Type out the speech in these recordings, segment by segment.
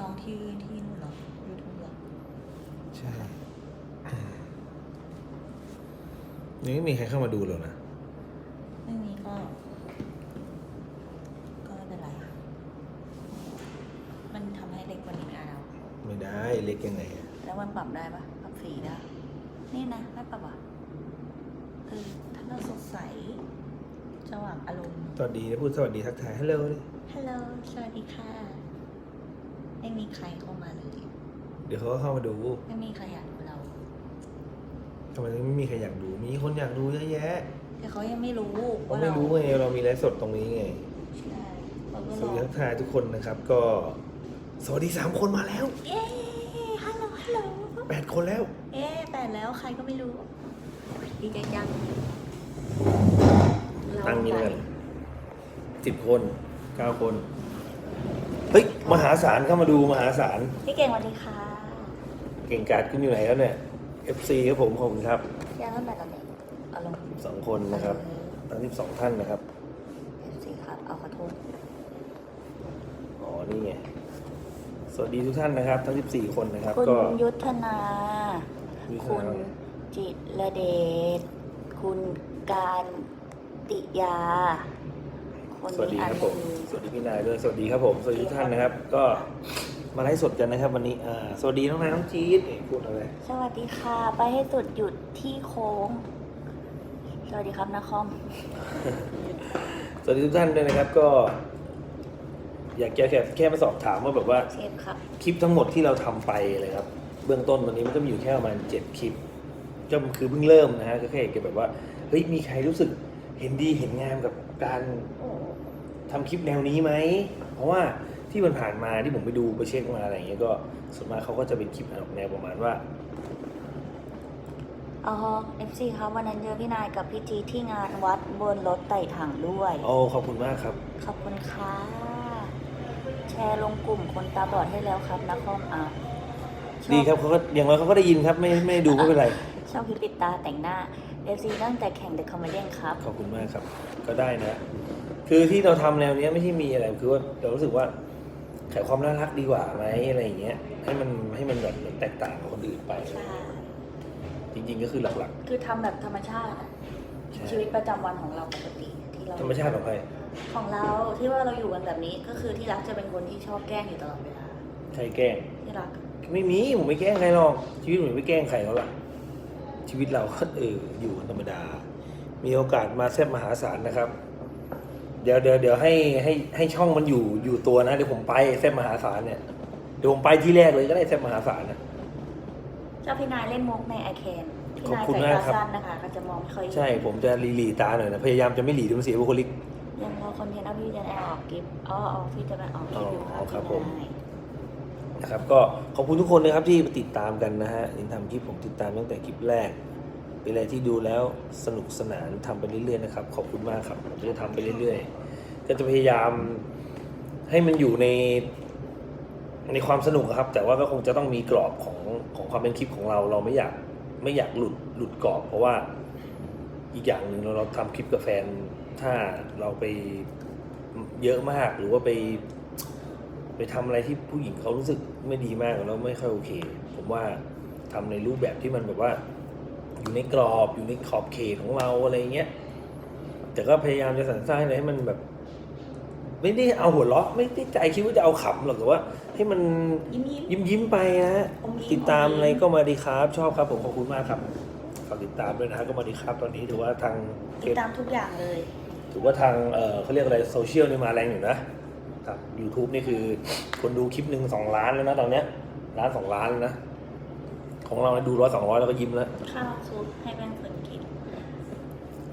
ร้องที่ที่นู่นเหรอยูทูบเหรอใช่ยังไม่มีใครเข้ามาดูเลยนะ ไม่มีก็ ก็ไม่เป็นไรอะมันทำให้เล็กกว่านี้ไม่ได้แล้วไม่ได้เล็กยังไงอะแล้วมันปรับได้ปะปรับสีได้นี่นะไม่ปรับอะเออถ้าเราสดใสสว่างอารมณ์ สวัสดีนะพูดสวัสดีทักทายฮัลโหลดิ ฮัลโหล สวัสดีค่ะไม่มีใครเข้ามาเลย เดี๋ยวเขาก็เข้ามาดูไม่มีใครอยากดูเรา ทำไมถึงไม่มีใครอยากดู มีคนอยากดูเยอะแยะแต่เขายังไม่รู้เขาว่าไม่เรารู้ไงเรามีไลฟ์สดตรงนี้ไง ใช่เขาก็สรวัสอดีทักทายทุกคนนะครับ ก็ สวัสดีสามคนมาแล้วเย้ฮัลโหลฮัลโหลแปดคนแล้ว เอ๊ะแต่แล้วใครก็ไม่รู้ดีใจจังตั้งนี้เลยสิบคนเก้าคนเฮ้ย มหาศาลเข้ามาดูมหาศาลพี่เก่งสวัสดีค่ะเก่งกาจขึ้นอยู่ไหนครับเนี่ย FC ครับผมขอบคุณครับยังตั้งแต่ตอนเด็กเอาลงสองคนนะครับทั้งสิบสองท่านนะครับเอฟซีครับเอาขอโทษอ๋อนี่ไงสวัสดีทุกท่านนะครับ ทั้ง 14 คนนะครับ คุณก็ยุทธนายุทธนาคุณจิตรเดชคุณการติยา คุณสวัสดีครับผมอันสวัสดีพี่นายด้วย สวัสดีครับผม สวัสดีทุกท่านนะครับ ก็มาไลฟ์สดกันนะครับ วันนี้ อ่า สวัสดีน้องน้ำจี๊ดเอ๊ะพูดอะไร สวัสดีค่ะ ไปให้สุดหยุดที่โค้ง สวัสดีครับนาคอม สวัสดีทุกท่านด้วยนะครับ ก็ อยากจะแค่แค่มาสอบถามว่าแบบว่า เชฟครับ คลิปทั้งหมดที่เราทำไปเลยครับ เบื้องต้นวันนี้มันก็มีอยู่แค่ประมาณเจ็ดคลิปก็คือเพิ่งเริ่มนะฮะก็แค่อยากจะแบบว่าเฮ้ยมีใครรู้สึกเห็นดีเห็นงามกับ การทำคลิปแนวนี้ไหม เพราะว่าที่มันผ่านมาที่ผมไปดูไปเช็คมาอะไรอย่างเงี้ยก็ส่วนมากเขาก็จะเป็นคลิปออกแนวประมาณว่าอ๋อ FC ครับวันนั้นเจอพี่นายกับพี่จีที่งานวัดบนรถไต่ถังด้วย โอ้ขอบคุณมากครับ ขอบคุณค่ะ แชร์ลงกลุ่มคนตาบอดให้แล้วครับนาคอมอะชอดีครับเขาก็อย่างน้อยเขาก็ได้ยินครับ ไม่ไม่ดูไม่เป็นไรชอบคลิปปิดตาแต่งหน้า FC ตั้งแต่แข่งเดอะคอมเมดี้ครับ ขอบคุณมากครับ ก็ได้นะ คือที่เราทำแนวเนี้ยไม่ใช่มีอะไรคือว่าเรารู้สึกว่าขายความน่ารักดีกว่าไหมอะไรอย่างเงี้ย ให้มันให้มันแบบแตกต่างกับคนอื่นไป ใช่ จริง ๆ ก็คือหลัก คือทำแบบธรรมชาติอะๆใช่ ชีวิตประจำวันของเราปกติที่เราธรรมชาติของใครของเราที่ว่าเราอยู่กันแบบนี้ก็คือที่รักจะเป็นคนที่ชอบแกล้งอยู่ตลอดเวลาใครแกล้ง ที่รัก ไม่มีผมไม่แกล้งใครหรอกชีวิตผมไม่แกล้งใครเขาหรอก ชีวิตเราก็เอออยู่กันธรรมดา มีโอกาสมาแซ่บมหาศาลนะครับ เดี๋ยวเดี๋ยวเดี๋ยวให้ให้ให้ช่องมันอยู่อยู่ตัวนะเดี๋ยวผมไปแซ่บมหาศาลเนี่ยเดี๋ยวผมไปที่แรกเลยก็ได้แซ่บมหาศาลนะชอบพี่นายเล่นมุกในไอแคนพี่ขอบนายคุณใส่มากตาครับ สั้นนะคะก็จะมองไม่ค่อยใช่ผมจะหลีหลีตาหน่อยนะพยายามจะไม่หลีเดี๋ยวมันเสียบุคลิก ยังรอคอนเทนต์เอาพี่จะได้ออกกิฟต์อ๋ออ๋อพี่จะไปออกกิฟต์อยู่อ๋อครับพี่ผมนาย นะครับก็ขอบคุณทุกคนนะครับที่ติดตามกันนะฮะยังทำคลิปผมติดตามตั้งแต่คลิปแรก เป็นอะไรที่ดูแล้วสนุกสนานทำไปเรื่อยๆนะครับขอบคุณมากครับผมจะทำไปเรื่อยๆ ก็จะพยายามให้มันอยู่ในในความสนุกครับ แต่ว่าก็คงจะต้องมีกรอบของของความเป็นคลิปของเรา เราไม่อยากไม่อยากหลุดหลุดกรอบ เพราะว่าอีกอย่างหนึ่งเราเราทำคลิปกับแฟนถ้าเราไปเยอะมากหรือว่าไป ไปทำอะไรที่ผู้หญิงเขารู้สึกไม่ดีมากแล้วไม่ค่อยโอเค ผมว่าทำในรูปแบบที่มันแบบว่า อยู่ในกรอบอยู่ในขอบเขตของเราอะไรเงี้ยแต่ก็พยายามจะสรรสร้างอะไรให้มันแบบ ไม่ได้เอาหัวเราะไม่ได้ใจคิดว่าจะเอาขำหรอกแต่ว่า ให้มันยิ้มยิ้มยิ้มยิ้มๆไปนะอมยิ้มติดตามอมยิ้มอะไรก็มาดีครับชอบครับ ผมขอบคุณมากครับฝากติดตามด้วยนะฮะก็มาดีครับตอนนี้ถือว่าทางเฟติดซตามทุกอย่างเลย ถือว่าทางเอ่อเขาเรียกอะไรโซเชียลนี่มาแรงอยู่นะ ครับ YouTube นี่คือ คนดูคลิปหนึ่งสองล้านแล้วนะตอนเนี้ยล้านสองล้านแล้วนะ ของเราดูร้อยสองร้อยแล้วก็ยิ้มแล้ว ข้าวซุปให้แป้งฝืนกิน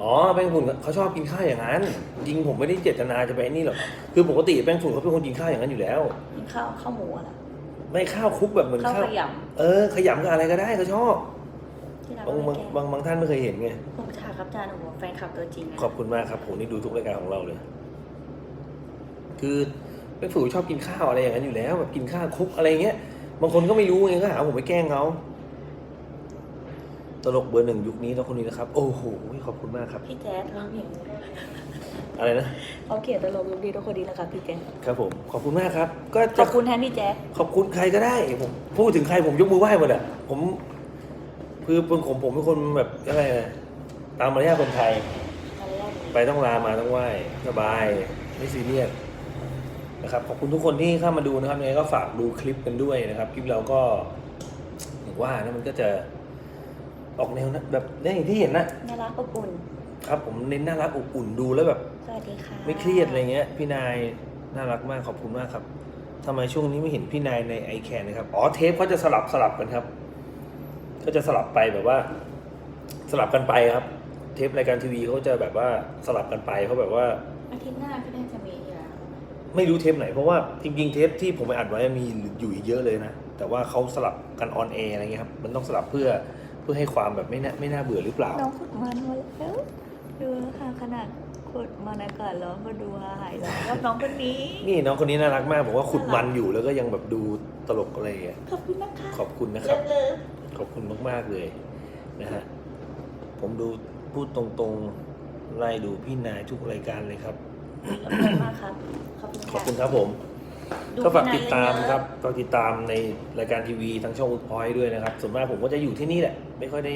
อ๋อแป้งฝุ่นเขาชอบกินข้าวอย่างนั้น จริงผมไม่ได้เจตนาจะไปไอ้นี่หรอกคือปกติแป้งฝุ่นเขาเป็นคนกินข้าวอย่างนั้นอยู่แล้ว กินข้าวข้าวหมูอะนะไม่ข้าวคลุกแบบเหมือนข้าวข้าวขยเออขยำกับอะไรก็ได้เขาชอบำที่รักบางไม่บางแกล้งบางบางท่านไม่เคยเห็นไงผมถ่ายครับจานหนูแฟนคลับตัวจริงนะขอบคุณมากครับผมนี่ดูทุกรายการของเราเลย คือแป้งฝุ่นชอบกินข้าวอะไรอย่างนั้นอยู่แล้วแบบกินข้าวคลุกอะไรเงี้ยบางคนก็ไม่รู้ไงก็หาผมไปแกล้งเขาตลกเบอร์หนึ่งยุคนี้แล้วคนนี้นะครับ โอ้โหขอบคุณมากครับ พี่แจ๊ดร้องเพลงอะไรนะเขาเขียนตลกลุกดีทุกคนดีแล้วครับพี่แจ๊คครับผมขอบคุณมากครับ ก็ขจะอบคุณแทนพี่แจ๊คขอบคุณใครก็ได้ผมพูดถึงใครผมยกมือไหว้หมดอะผมคือเป็นผมผมเป็นคนแบบอะไรนะตามมารยาทคนไทย อะไรอย่างนี้ไปต้องลามาต้องไหว้สบาย ไม่ซีเรียส นะครับขอบคุณทุกคนที่เข้ามาดูนะครับยังไงก็ฝากดูคลิปกันด้วยนะครับ คลิปเราก็อย่างว่านะมันก็จะออกแนวนะแบบเนี่ยอย่างที่เห็นนะน่ารักอบอุ่น ครับ ผมเน้นน่ารักอบอุ่นดูแล้วแบบ สวัสดีค่ะไม่เครียดอะไรเงี้ย พี่นายน่ารักมากขอบคุณมากครับทำไมช่วงนี้ไม่เห็นพี่นายในไอแคนนะครับอ๋อเทปเขาจะสลับสลับกันครับ ก็จะสลับไปแบบว่า สลับกันไปครับ เทปรายการทีวีเขาจะแบบว่าสลับกันไปเขาแบบว่าอาทิตย์หน้าพี่แจ๊คจะมีที่ร้าน ไม่รู้เทปไหน เพราะว่าจริงๆเทปที่ผมไปอัดไว้มีอยู่อีกเยอะเลยนะ แต่ว่าเขาสลับกันออนแอร์อะไรเงี้ยครับมันต้องสลับเพื่อเพื่อให้ความแบบไม่น่าไม่น่าเบื่อหรือเปล่า น้องขุดมันมาแล้วดูค่ะขนาดขุดมันอากาศร้อนก็ดูหาหายแล้วแล้วน้องคนนี้ นี่น้องคนนี้น่ารักมากผมว่าขุดมันอยู่แล้วก็ยังแบบดูตลกอะไรอย่างเงี้ยขอบคุณนะคะขอบคุณนะคเลิรับฟเลิฟขอบคุณมากๆเลยนะฮะผมดูพูดตรงๆไล่ดูพี่นายทุกรายการเลยครับ ขอบคุณมากครับขอบคุณขอบค่ะคุณครับผมดูก็ฝากพี่นยติดตามเยอะๆครับฝากติดตามในรายการทีวีทางช่องอุดพอยด้วยนะครับ ส่วนมากผมก็จะอยู่ที่นี่แหละ ไม่ค่อยได้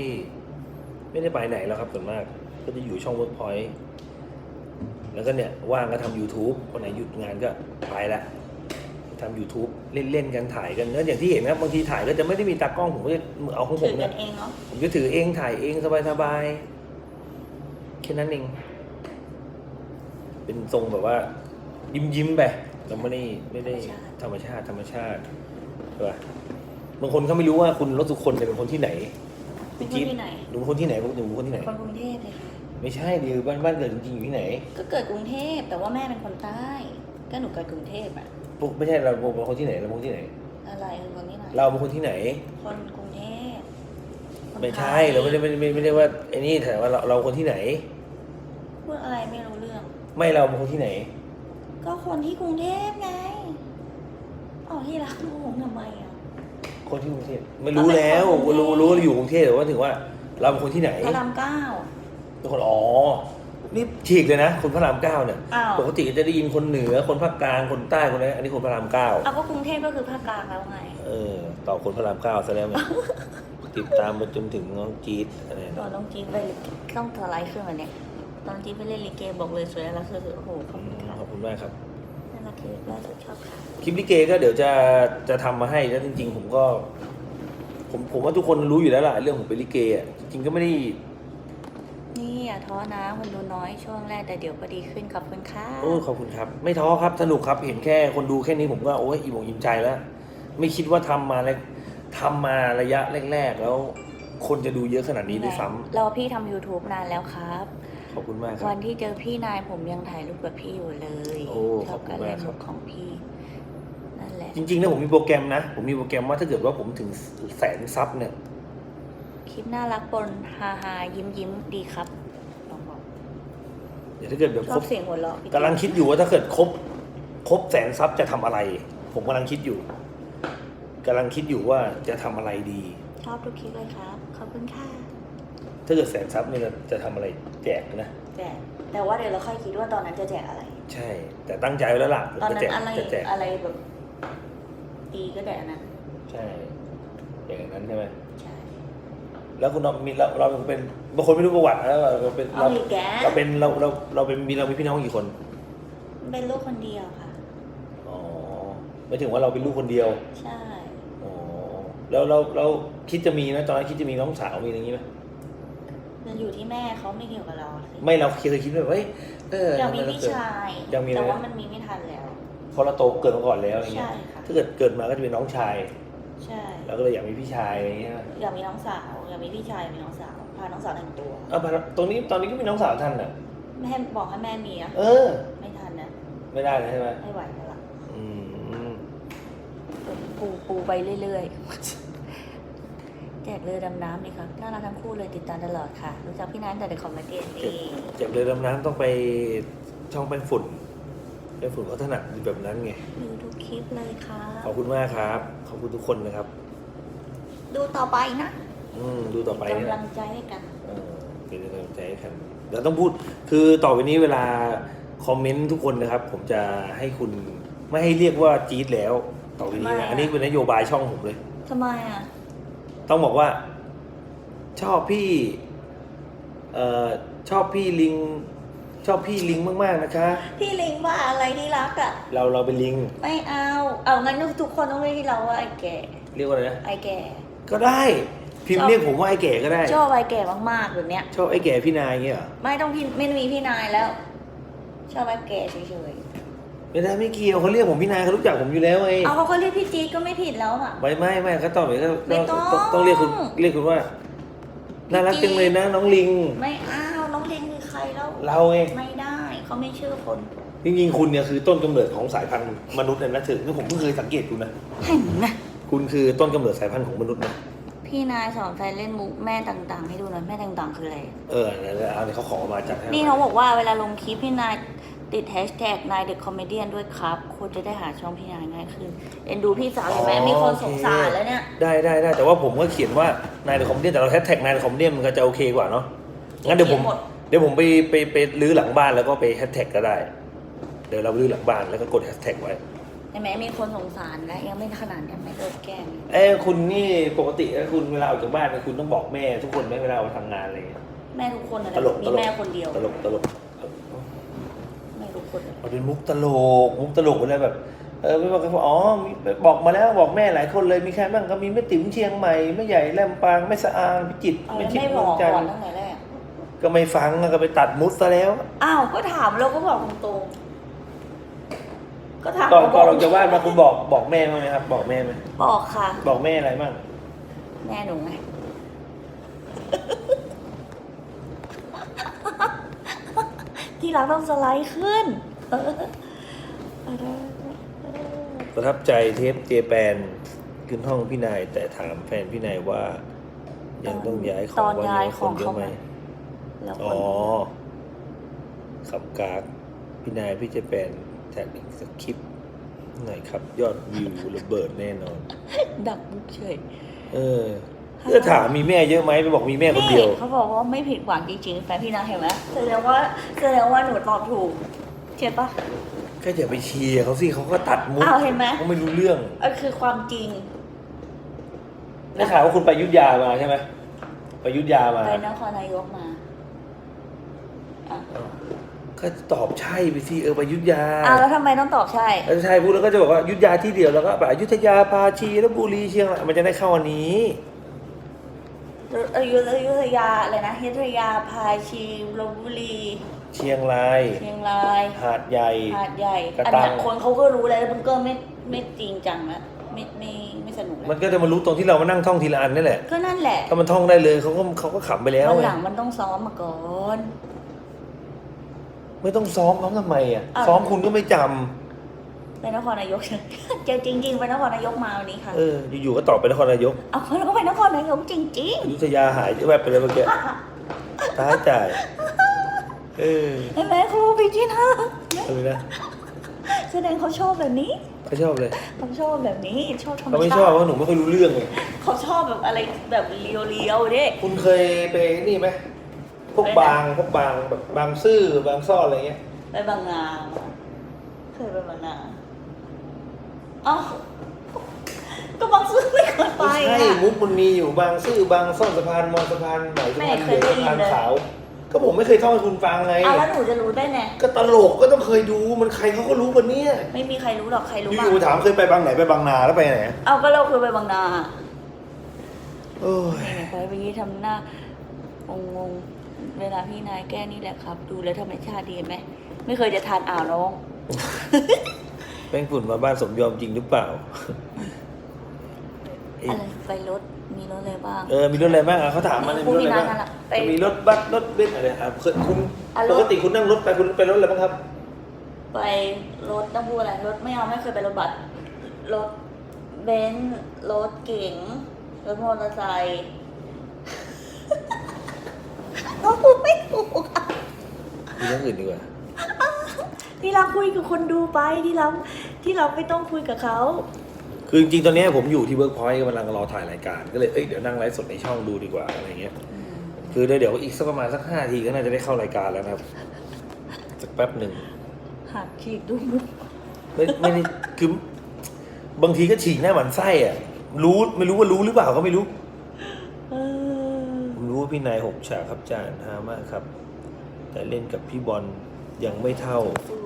ไม่ได้ไปไหนแล้วครับส่วนมาก ก็จะอยู่ช่องเวิร์กพอยแล้วก็เนี่ยว่างก็ทำ YouTube คนไหนหยุดงานก็ไปละทำ YouTube เล่นๆกันถ่ายกันเนื้อะอย่างที่เห็นนะครับบางทีถ่ายก็จะไม่ได้มีตากล้องผมก็จะเอาของผถืมอเนี่กัยนเองเนาะผมจะถือเองถ่ายเองสบายๆแค่นั้นเอง เป็นทรงแบบว่า ยิ้มยิ้มๆไปเราไม่ได้ไม่ได้ธรรมชาติธรรมชาติใช่ปะบางคนเขาไม่รู้ว่าคุณรถสุคนเนี่ยเป็นคนที่ไหนเป็นคนที่ไหนหนูเป็นคนที่ไหนหนูเป็นคนที่ไหนคนกรุงเทพเลยค่ะไม่ใช่ดิบ้านบ้านเกิดจริงๆอยู่ที่ไหน ก็เกิดกรุงเทพแต่ว่าแม่เป็นคนใต้ ก็หนูเกิดกรุงเทพอะพวกไม่ใช่เราเป็นคนที่ไหนเราเป็นคนที่ไหน อะไรเป็นคนที่ไหน เราเป็นคนที่ไหน คนกรุงเทพคนไม่ใช่ทยเราไม่ได้ไม่ได้ไม่ได้ว่าไอ้นี่แต่ว่าเราเราคนที่ไหนพูดอะไรไม่รู้เรื่อง ไม่เราเป็นคนที่ไหน ก็คนที่กรุงเทพไงอ๋อที่รักงงทำไมอะ คนที่กรุงเทพไม่รู้แล้วเราเป็นคนกรุงเทพ รู้รู้ว่าเราอยู่กรุงเทพแต่ว่าถึงว่า เราเป็นคนที่ไหนพระรามเก้า เป็นคนอ๋อนี่ฉีกเลยนะ คนพระรามเก้าเนี่ยอ้าว ปกติจะได้ยินคนเหนือคนภาคกลางคนใต้คนอะไรอันนี้คนพระรามเก้าเอาก็กรุงเทพก็คือภาคกลางแล้วไง เออต่อคนพระรามเก้าซะแล้วไง ติดตามมาจนถึงน้องจี๊ดอะไรตอนนะน้องจีนไปต้องสไลด์ขึ้นมาเนี่ย ตอนจีนไปเล่นลิเกบอกเลยสวยแล้วคือโอ้โหขอบอืคุณมค่ะขอบคุณมากครับน่ารักที่ล่าสุดชอบค่ะคลิปลิเกก็เดี๋ยวจะจะทำมาให้แล้วจริง ๆ ผมก็ ผมผมว่าทุกคนรู้อยู่แล้วล่ะเรื่องผมเป็นลิเกอะจริงๆก็ไม่ได้นี่อย่าท้อนะคนดูน้อยช่วงแรกแต่เดี๋ยวก็ดีขึ้นขอบคุณค่ะโอ้ขอบคุณครับ ไม่ท้อครับสนุกครับเห็นแค่คนดูแค่นี้ผมก็โอ้ยอิ่มอกอิ่มใจแล้ว ไม่คิดว่าทำมาแล้วทำมาระยะแรก ๆ แล้ว คนจะดูเยอะขนาดนี้ด้วยซ้ำ เราพี่ทำ YouTube นานแล้วครับ ขอบคุณมากครัวับนที่เจอพี่นายผมยังถ่ายรูปกับพี่อยู่เลยโอ้ชอบการขอบคุณเล่มากนครับมุกของพี่นั่นแหละจริงๆนะผมมีโปรแกรมนะ ผมมีโปรแกรมว่าถ้าเกิดว่าผมถึงแสนซับเนี่ย คลิปน่ารักปนฮาฮายิ้มยิ้มดีครับลองบอกเดี๋ยวถ้าเกิดแบบชคอรบบเสียงหัวเราะพี่กำลังคิดอยู่ว่าถ้าเกิดครบ ครบแสนซับจะทำอะไร ผมกำลังคิดอยู่กำลังคิดอยู่ว่าจะทำอะไรดี ชอบทุกคลิปเลยครับ ขอบคุณค่ะ ถ้าเกิดแสนซับเนี่ยจะจะทำอะไรแจกนะ แจกแต่ว่าเดี๋ยวเราค่อยคิดว่าตอนนั้นจะแจกอะไร ใช่ แต่ตั้งใจไว้แล้วล่ะผมตอนจะนั้แจนกอะไรจะแจกอะไรแบบดีก็แจกอันนั้นใช่ อย่างนั้นใช่ไหมใช่แล้วคุณเรามีเราเราเป็นบางคนไม่รู้ประวัติแล้วเราเป็นเอาเราอีกแกเราเป็นเราเราเราเป็นมีเรามีพี่น้องกี่คน เป็นลูกคนเดียวค่ะ อ๋อไม่ถึงว่าเราเป็นลูกคนเดียวใช่ อ๋อแล้วเราเราคิดจะมีไหมตอนนั้นคิดจะมีน้องสาวมีอะไรอย่างงี้ไหม มันอยู่ที่แม่เขาไม่เกี่ยวกับเราสิไม่เราเคยคิดแบบเฮ้ยเอออยากมีทำไเรพี่เกิดชายยังมีแต่เลยว่ามันมีไม่ทันแล้วพอเราโตเกิดมาก่อนแล้วอย่างเงี้ใช่ยค่ะถ้าเกิดเกิดมาก็จะเป็นน้องชายใช่เราก็เลยอยากมีพี่ชายอะไรอย่างเงี้ยอยากมีน้องสาวอยากมีพี่ชายมีน้องสาวพาน้องสาวแต่งตัวเอาพอตรงนี้ตอนนี้ก็มีน้องสาวท่านน่ะแม่บอกให้แม่มีอะเออ ไม่ทันนะไม่ได้เลยใช่ไหมไม่ไหวแล้วล่ะอืมปูปูไปเรื่อยๆ แจกเรือดำน้ำดีครับน่ารักทั้งคู่เลยติดตามตลอดค่ะ รู้จักพี่นันแต่เด็กคอมเมดี้เองจากเรือดำน้ำต้องไปช่องแป้งฝุ่นแป้งฝุ่นเขาถนัดแบบนั้นไงดูทุกคลิปเลยค่ะขอบคุณมากครับขอบคุณทุกคนนะครับ ดูต่อไปนะอืมดูต่อไปเนี่ยกำลังใจให้กันเออเป็นกำลังใจให้กันเดี๋ยวต้องพูดคือต่อไปนี้เวลาคอมเมนต์ทุกคนนะครับ ผมจะให้คุณไม่ให้เรียกว่าจี๊ดแล้ว ต่อไปนี้ทำไมนะอะอันนี้เป็นนโยบายช่องผมเลยทำไมอะ ต้องบอกว่า ชอบพี่เอ่อชอบพี่ลิง ชอบพี่ลิงมากๆนะคะ พี่ลิงว่าอะไรที่รักอะ เราเราเป็นลิง ไม่เอา เอางั้นทุกคนต้องเรียกที่เราว่าไอ้แก่ เรียกว่าอะไรนะไอ้แก่ ก็ได้ พิมชพ์อบเรียกผมว่าไอ้แก่ก็ได้ ชอบไอ้แก่มากๆแบบเนี้ย ชอบไอ้แก่พี่นายเงี้ยเหรอไม่ต้องพี่ไม่มีพี่นายแล้ว ชอบไอ้แก่เฉย ไม่ได้ไม่เกี่ยวเขาเรียกผมพี่นายเขารู้จักผมอยู่แล้วไงๆเอาเขาก็เรียกพี่จี๊ดก็ไม่ผิดแล้วอะ ไม่ไม่ไม่เขาตอบไปก็ไม่ต้อง ต้องต้องเรียกคุณเรียกคุณว่าน่ารักจังเลยนะน้องลิง ไม่เอาน้องลิงคือใครแล้วเราไงไม่ได้เขาไม่เชื่อคนจริงๆคุณเนี่ยคือต้นกำเนิดของสายพันธุ์มนุษย์เลยนะถึงนี่ผมเพิ่งเคยสังเกตคุณนะเห็นไหมคุณคือต้นกำเนิดสายพันธุ์ของมนุษย์นะพี่นายสอนแฟนเล่นมุกแม่ต่างๆ ให้ดูหน่อยแม่ต่างๆ คืออะไร เออแล้วเอาเนี่ยเขาขอมาจัดให้นี่เขาบอกว่าเวลาลงคลิปพี่นาย ติดแฮชแท็กนายเด็กคอมเมดี้ด้วยครับคนจะได้หาช่องพี่นายง่ายขึ้นเอ็นดูพี่สาวเห็นไหมมีคนสงสารแล้วเนี่ย ได้ได้ได้แต่ว่าผมก็เขียนว่านายเดอะคอมเมดี้แต่เราแฮชแท็กนายเดอะคอมเมดี้มันก็จะโอเคกว่าเนาะงั้นเดี๋ยวผม เขียนหมด เดี๋ยวผมไปไปไปรื้อหลังบ้านแล้วก็ไปแฮชแท็กก็ได้ เดี๋ยวเรารื้อหลังบ้านแล้วก็กดแฮชแท็กไว้ เห็นไหมมีคนสงสารแล้วยังไม่ขนาดยังไม่โดนแกล้งเอ้ยคุณนี่ปกติแล้วคุณเวลาออกจากบ้านเนี่ยคุณต้องบอกแม่ทุกคนไหมเวลาไปทำงานอะไรอย่างเงี้ยแม่ทุกคนนะตลกมีตลกแม่คนเดียว ตลกตลกแม่ทุ กคนเลยมันเป็นมุกตลก มุกตลกอะไรแบบ เออไม่บอกกันว่าอ๋อมีบอกมาแล้วบอกแม่หลายคนเลยมีใครบ้างก็มีแม่ติ๋มเชียงใหม่แม่ใหญ่แลมปางแม่สะอางพิจิตรเอาแม่แล้วจิตไม่รบเมือองกจันทก่อนร์ตั้งแต่แรกก็ไม่ฟังก็ไปตัดมุดซะแล้ว อ้าวก็ถามเราก็บอกตรงๆก็ถามก่อนเขก่อนเราจะว่ามาคุณบอกบอกแม่บ้างไหมครับ บอกแม่ไหมบอกค่ะ บอกแม่อะไรบ้างแม่หนูไง ที่ รักต้องสไลด์ขึ้นประทับใจเทปเจแปนขึ้นห้องพี่นาย แต่ถามแฟนพี่นายว่า ยังต้องย้ายขตอองนวันย้ายนี้ขคองนเยเขาอะไหมมาแล้วคอ๋นอขับกากพี่นายพี่เจแปนแท็กอีกสักคลิปหน่อยครับ ยอดวิวระเบิดแน่นอน ดักมุกเฉยเออ เพื่อถามมีแม่เยอะไหมไปบอกมีแม่คนเดียว เขาบอกว่าไม่ผิดหวังจริงๆแฟนพี่นาเห็นไหมแสดงว่าแสดงว่าหนูตอบถูกเจ็บปะ ก็อย่าไปเชียร์เขาสิเขาก็ตัดมุกอ้าวเห็นไหม เขาไม่รู้เรื่องอันคือความจริงได้ข่าวว่าคุณไปอยุทธยามาใช่ไหมไปอยุทธยามาไปนครนายกมาอะก็ตอบใช่ไปสิเออไปอยุทธยาอ้าวแล้วทำไมต้องตอบใช่ แล้วใช่พูดแล้วก็จะบอกว่าอยุทธยาที่เดียวแล้วก็แบบอยุธยาพาชีลบบุรีเชียงรายมันจะได้เข้าวันนี้อ ยุธอยุธยาอะไรนะอยุธยาพาชีลบบุรี เชียงราย เชียงราย หาดใหญ่ หาดใหญ่ กระอันตัง เนี้ยคนเขาก็รู้แล้วมันก็ไม่ไม่จริงจังแล้วไม่ไม่ไม่สนุกแล้วมันก็จะมารู้ตรงที่เรามานั่งท่องทีละอันนี่แหละ ก็นั่นแหละถ้ามันท่องได้เลยเขาก็เขาก็ขำไปแล้ววันไงหลังมันต้องซ้อมมาก่อน ไม่ต้องซ้อมซ้อมทำไมอะ อ้าว ซ้อมคุณก็ไม่จำ ไปนครนายกเจอจริง ๆ ไปนครนายกมาวันนี้ค่ะ เออ อยู่ๆก็ตอบไปนครนายกเอาแล้วก็ไปนครนายกจริงอยุธยาหายแวบไปเลยเมื่อกี้ตายจ่ายเออๆเห็นไหมครูพี่ที่น่ารักอะไรนะแสดงเขาชอบแบบนี้เขาชอบเลยเขาชอบแบบนี้ชอบธรรมเขาไม่ชาชอบติเพราะหนูไม่ค่อยรู้เรื่องไงเขาชอบแบบอะไรแบบเลียวๆเด้คุณเคยไปนี่ไหมพวกไปไหนบางพวกบางแบบบางซื่อบางซ่อนอะไรเงี้ย ไปบางนามาเคยไปบางนา อ้าวก็บางซื้อไม่เคยไปไม่ใช่อะ มุกมันมีอยู่บางซื่อบางซ่อนสะพานมอสะพานไหนสะไม่พานเคเหลืยองได้ยินสะพานเลย ขาวก็ผมไม่เคยท่องให้คุณฟังไงอ้าวแล้วหนูจะรู้ได้ไงก็ตลกก็ต้องเคยดูมันใครเขาก็รู้กันเนี่ยไม่มีใครรู้หรอกใครรู้อบ้างยู่ๆถามเคยไปบางไหนไปบางนาแล้วไปไหนเอาก็เราเคยไปบางนาโอ้ยเนี่ยไปไปยี่ทำหน้างงๆเวลาพี่นายแก้นี่แหละครับ ดูแล้วธรรมชาติดีไหมไม่เคยจะทานอ่าวน้องแป้งฝุ่นมาบ้านสมยอมจริงหรือเปล่าเอ๊ะอะไรไปรถมีรถอะไรบ้าง เออ มีรถอะไรบ้างอะเขาถามมาเลยมีรถอะไรบ้างมีรถอะไรบ้างไปจะมีรถบัสรถเบนซ์อะไรอะเคยคุณอะรถ ปกติคุณนั่งรถไปคุณไปรถอะไรบ้างครับ ไปรถต้องพูดอะไรรถไม่เอาไม่เคยไปรถบัสรถเบนซ์รถเก๋งรถมอเตอร์ไซค์เราพูดไม่ถูกอะมีเรื่องอื่นดีกว่า ที่เราคุยกับคนดูไปที่เราที่เราไม่ต้องคุยกับเขาคือจริงๆตอนเนี้ยผมอยู่ที่เวิร์กพอยต์กำลังรอถ่ายรายการ ก็เลยเอ้ยเดี๋ยวนั่งไลฟ์สดในช่องดูดีกว่าอะไรเงี้ยคือเดี๋ยวเดี๋ยวอีกสักประมาณสักห้าทีก็น่าจะได้เข้ารายการแล้วนะครับสักแป๊บหนึ่งหักฉีกดูมุกไม่ไม่ได้คือบางทีก็ฉีกหน้าหมันไส้อะรู้ไม่รู้ว่ารู้หรือเปล่าก็ไม่รู้เออผมรู้ว่าพี่นายหกฉากครับจานฮามากครับ แต่เล่นกับพี่บอล ยังไม่เท่าสู้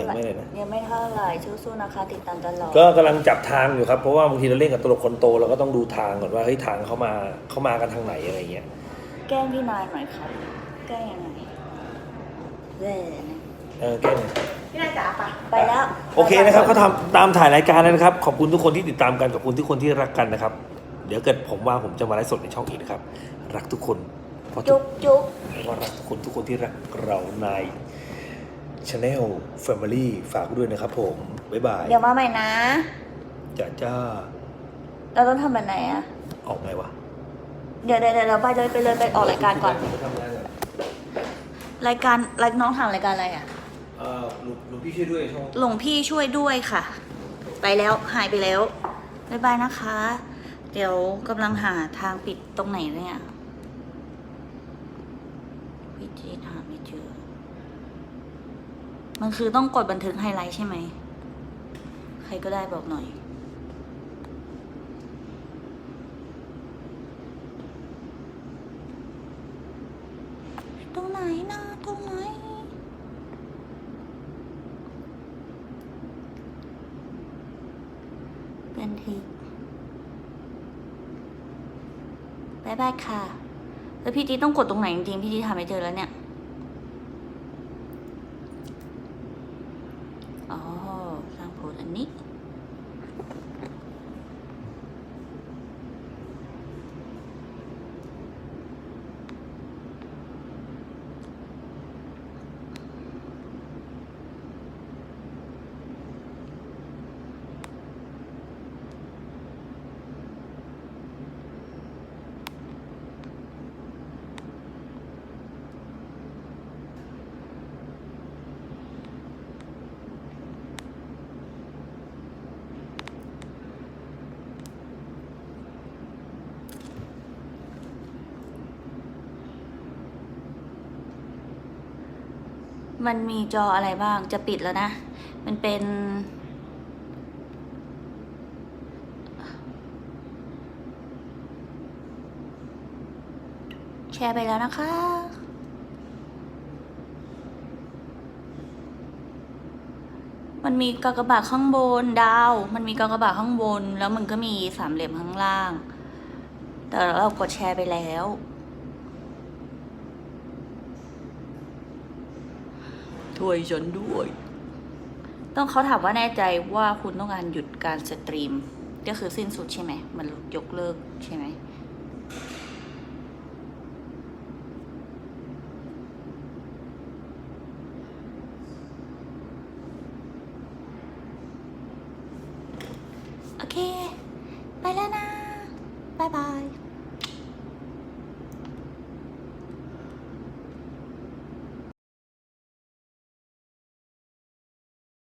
ยังไม่เลยนะ ยังไม่เท่าไหร่สู้ๆนะคะ ติดตามตลอดก็กำลังจับทางอยู่ครับ เพราะว่าบางทีเราเล่นกับตัวละครโตเราก็ต้องดูทางก่อนว่าเฮ้ยทางเขามาเขามากันทางไหนอะไรเงี้ย แกล้งพี่นายหน่อยครับแกล้งยังไงเล่นเออแก้หน่อยพี่นายจ๋าปะไปแล้ว โอเคนะครับก็ทำตามถ่ายรายการแล้วนะครับ ขอบคุณทุกคนที่ติดตามกันขอบคุณทุกคนที่รักกันนะครับ เดี๋ยวเกิดผมว่างผมจะมาไลฟ์สดในช่องอีกนะครับ รักทุกคนเพราะทุจุ๊กบจุ๊บว่ารักทุกคนทุกคนที่รักเราในช anel Family ฝากด้วยนะครับผม บ๊ายบายเดี๋ยวมาใหม่นะ จ้าจ้าเราต้องทำแบบไหนอะออกไงวะเดี๋ยวเดี๋ยวเดี๋ยวไปเลยไปเลยไปออกรายการก่อน ไปทำงานก่อนรายการรายน้องทำรายการอะไรอะเอ่อหลวงหลวงพี่ช่วยด้วยช่องหลวงพี่ช่วยด้วยค่ะ ไปแล้วหายไปแล้วบ๊ายบายนะคะ เดี๋ยวกำลังหาทางปิดตรงไหนเนี่ย วิจีหาไม่เจอ มันคือต้องกดบันทึกไฮไลท์ใช่ไหม ใครก็ได้บอกหน่อยตรงไหนนะตรงไหนบันทึกบายบายค่ะ แล้วพี่จีต้องกดตรงไหนจริงๆพี่จีทำไม่เจอแล้วเนี่ย อ๋อ สร้างโพสต์อันนี้ มันมีจออะไรบ้างจะปิดแล้วนะ มันเป็น แชร์ไปแล้วนะคะมันมีกากบาทข้างบนดาว มันมีกากบาทข้างบน แล้วมันก็มีสามเหลี่ยมข้างล่าง แต่เรากดแชร์ไปแล้ว ช่วยฉันด้วย ต้องเขาถามว่าแน่ใจว่าคุณต้องการหยุดการสตรีม ก็คือสิ้นสุดใช่ไหม มันยกเลิกใช่ไหม